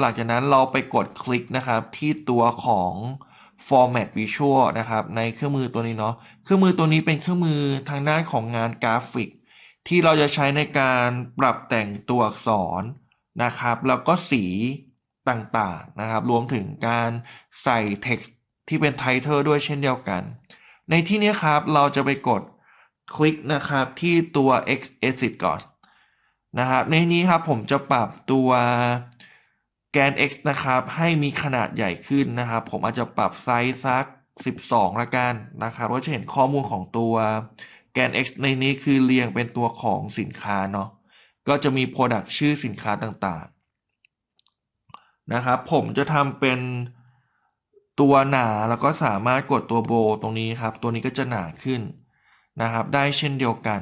หลังจากนั้นเราไปกดคลิกนะครับ ที่ตัวของ format visual นะครับ ในเครื่องมือตัวนี้เนาะเครื่องมือตัวนี้เป็นเครื่องมือทางด้านของงานกราฟิก ที่เราจะใช้ในการปรับแต่งตัวอักษรนะครับ แล้วก็สีต่างๆนะครับ รวมถึงการใส่ text ที่เป็น title ด้วยเช่นเดียวกัน ในที่นี้ครับเราจะไปกดคลิกนะครับที่ตัว x edit ก่อนนะครับในนี้ครับผมจะปรับตัว แกน x นะครับ ให้มีขนาดใหญ่ขึ้นนะครับ ผมอาจจะปรับไซส์สัก 12 ละกันนะครับก็จะเห็นข้อมูลของตัวแกน x ในนี้คือเรียงเป็นตัวของสินค้าเนาะก็จะมี product ชื่อสินค้าต่างๆนะครับ ผมจะทำเป็นตัวหนาแล้วก็สามารถกดตัวโบตรงนี้ครับ ตัวนี้ก็จะหนาขึ้นนะครับ ได้เช่นเดียวกัน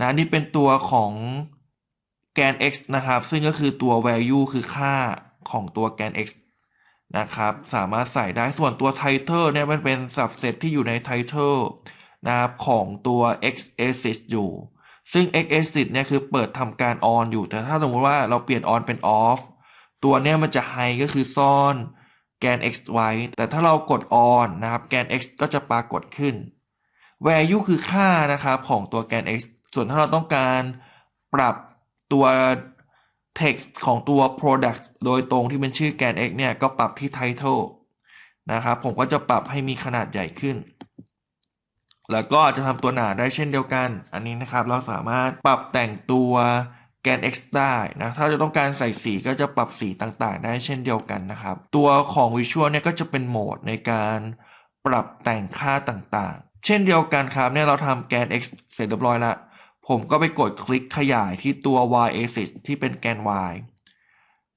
นะนี่เป็นตัวของ น x นะครับ ซึ่งก็คือตัว value คือค่าของตัวแกน x นะครับ สามารถใส่ได้ส่วนตัว title เนี่ยมันเป็น subset ที่อยู่ใน title นะครับของตัว x axis อยู่ ซึ่ง x axis เนี่ยคือเปิดทำการ on อยู่ แต่ถ้าสมมติว่าเราเปลี่ยน on เป็น off ตัวเนี่ยมันจะ hide ก็คือซ่อนแกน x ไว้ แต่ถ้าเรากด on นะครับ แกน x ก็จะปรากฏขึ้น value คือค่านะครับของตัวแกน x ส่วนถ้าเราต้องการปรับ ตัว text ของตัว product โดยตรงที่เป็นชื่อแกน x เนี่ยก็ปรับที่ title นะครับ ผมก็จะปรับให้มีขนาดใหญ่ขึ้น แล้วก็จะทำตัวหนาได้เช่นเดียวกัน อันนี้นะครับเราสามารถปรับแต่งตัวแกน x ได้นะ ถ้าจะต้องการใส่สีก็จะปรับสีต่างๆ ได้เช่นเดียวกันนะครับ ตัวของ Visual เนี่ยก็จะเป็นโหมดในการปรับแต่งค่าต่างๆ เช่นเดียวกันครับเนี่ยเราทำแกน x เสร็จเรียบร้อยแล้ว ผมก็ไปกดคลิกขยายที่ตัว y axis ที่เป็นแกน y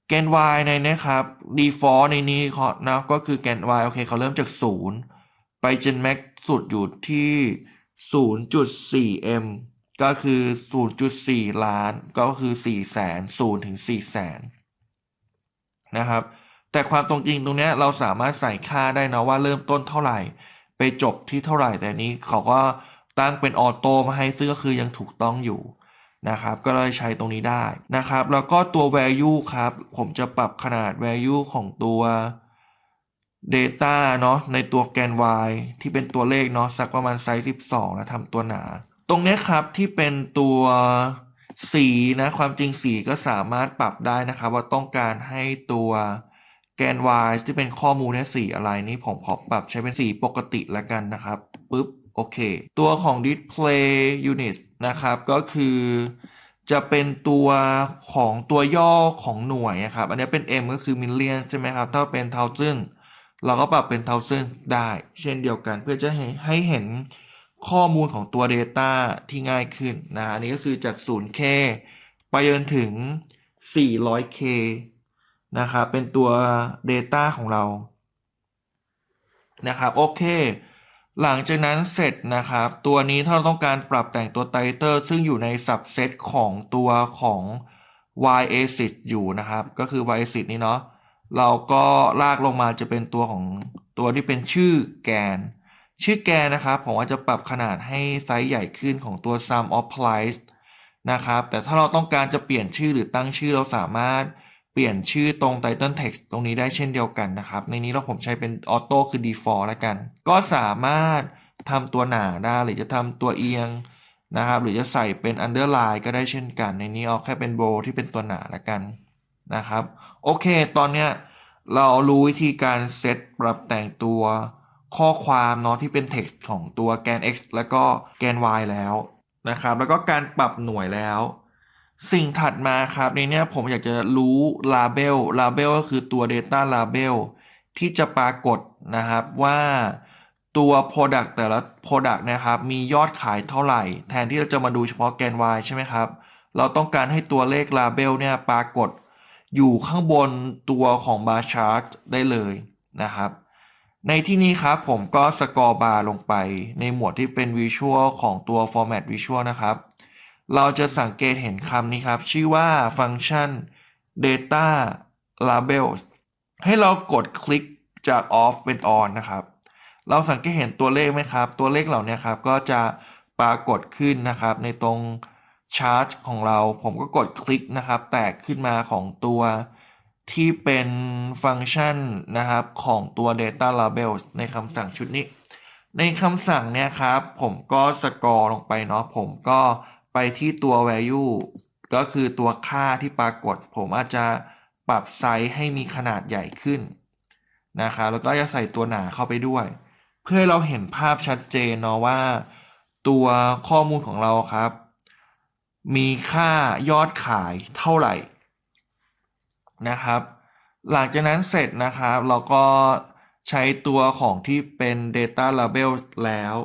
แกน y ในนี้ครับ default ในนี้นะก็คือแกน y โอเคเขาเริ่มจาก 0 ไปจน max สุดอยู่ที่ 0.4 m ก็คือ 0.4 ล้าน ก็คือ4แสน0ถึง4แสนนะครับ แต่ความตรงจริงตรงนี้เราสามารถใส่ค่าได้นะว่าเริ่มต้นเท่าไหร่ ไปจบที่เท่าไหร่แต่นี้เขาก็ ตั้งเป็นออโต้มาให้ซึ่งก็คือยังถูกต้องอยู่นะครับก็เลยใช้ตรงนี้ได้นะครับแล้วก็ตัว value ครับ ผมจะปรับขนาด value ของตัว data เนาะในตัวแกน y ที่เป็นตัวเลขเนาะสักประมาณไซส์ 12แล้วทำตัวหนา ตรงนี้ครับที่เป็นตัวสีนะความจริงสีก็สามารถปรับได้นะครับ ว่าต้องการให้ตัวแกน y ที่เป็นข้อมูลเนี่ยสีอะไรนี่ผมขอปรับใช้เป็นสีปกติแล้วกันนะครับปุ๊บ โอเค ตัวของ display unit นะครับ ก็คือจะเป็นตัวของตัวย่อของหน่วยนะครับ อันนี้เป็น m ก็คือ million ใช่ไหมครับ ถ้าเป็น thousand เราก็ปรับเป็น thousand ได้ เช่นเดียวกันเพื่อจะให้ให้เห็นข้อมูลของตัว data ที่ง่ายขึ้นนะอันนี้ก็คือจาก 0k ไปจนถึง 400k นะครับเป็นตัว data ของเรา นะครับ โอเค หลังจากนั้นเสร็จนะครับ ตัวนี้ถ้าเราต้องการปรับแต่งตัวไตเตอร์ซึ่งอยู่ใน subset ของตัวของ y axis อยู่นะครับ ก็คือ y axis นี้เนาะเราก็ลากลงมาจะเป็นตัวของตัวที่เป็นชื่อแกน ชื่อแกนนะครับ ผมอาจจะปรับขนาดให้ไซส์ใหญ่ขึ้นของตัว sum of price นะครับ แต่ถ้าเราต้องการจะเปลี่ยนชื่อหรือตั้งชื่อเราสามารถ เปลี่ยนชื่อตรง title text ตรงนี้ได้เช่นเดียวกันนะครับ ในนี้เราผมใช้เป็น auto คือ default แล้วกัน ก็สามารถทำตัวหนาได้หรือจะทำตัวเอียงนะครับ หรือจะใส่เป็น underline ก็ได้เช่นกัน ในนี้เอาแค่เป็น bold ที่เป็นตัวหนาแล้วกันนะครับ โอเค ตอนเนี้ยเรารู้วิธีการเซตปรับแต่งตัวข้อความเนาะที่เป็น text ของตัวแกน x แล้วก็แกน y แล้วนะครับ แล้วก็การปรับหน่วยแล้ว สิ่งถัดมาครับในนี้ผมอยากจะรู้ label label ก็คือตัว data label ที่จะปรากฏนะครับว่าตัว product แต่ละ product นะครับ มียอดขายเท่าไหร่ แทนที่เราจะมาดูเฉพาะแกน y ใช่ไหมครับ เราต้องการให้ตัวเลข label เนี่ยปรากฏอยู่ข้างบนตัวของ bar chart ได้เลยนะครับ ในที่นี้ครับผมก็สกอร์บาร์ลงไปในหมวดที่เป็น Visual ของตัว Format Visual นะครับ เราจะสังเกตเห็นคำนี้ครับ ชื่อว่าฟังก์ชัน data labels ให้เรากดคลิกจาก off เป็น on นะครับ เราสังเกตเห็นตัวเลขไหมครับ ตัวเลขเหล่านี้ครับ ก็จะปรากฏขึ้นนะครับ ในตรงชาร์ตของเรา ผมก็กดคลิกนะครับ แตกขึ้นมาของตัวที่เป็นฟังก์ชันนะครับของตัว data labels ในคำสั่งชุดนี้ ในคำสั่งเนี่ยครับ ผมก็สกอร์ลงไปเนาะผมก็ ไปที่ตัว value ก็คือตัวค่าที่ปรากฏ ผมอาจจะปรับไซส์ให้มีขนาดใหญ่ขึ้นนะครับแล้วก็จะใส่ตัวหนาเข้าไปด้วย เพื่อให้เราเห็นภาพชัดเจนเนาะว่า ตัวข้อมูลของเราครับ มีค่ายอดขายเท่าไหร่นะครับ หลังจากนั้นเสร็จนะครับ เราก็ใช้ตัวของที่เป็น data label แล้ว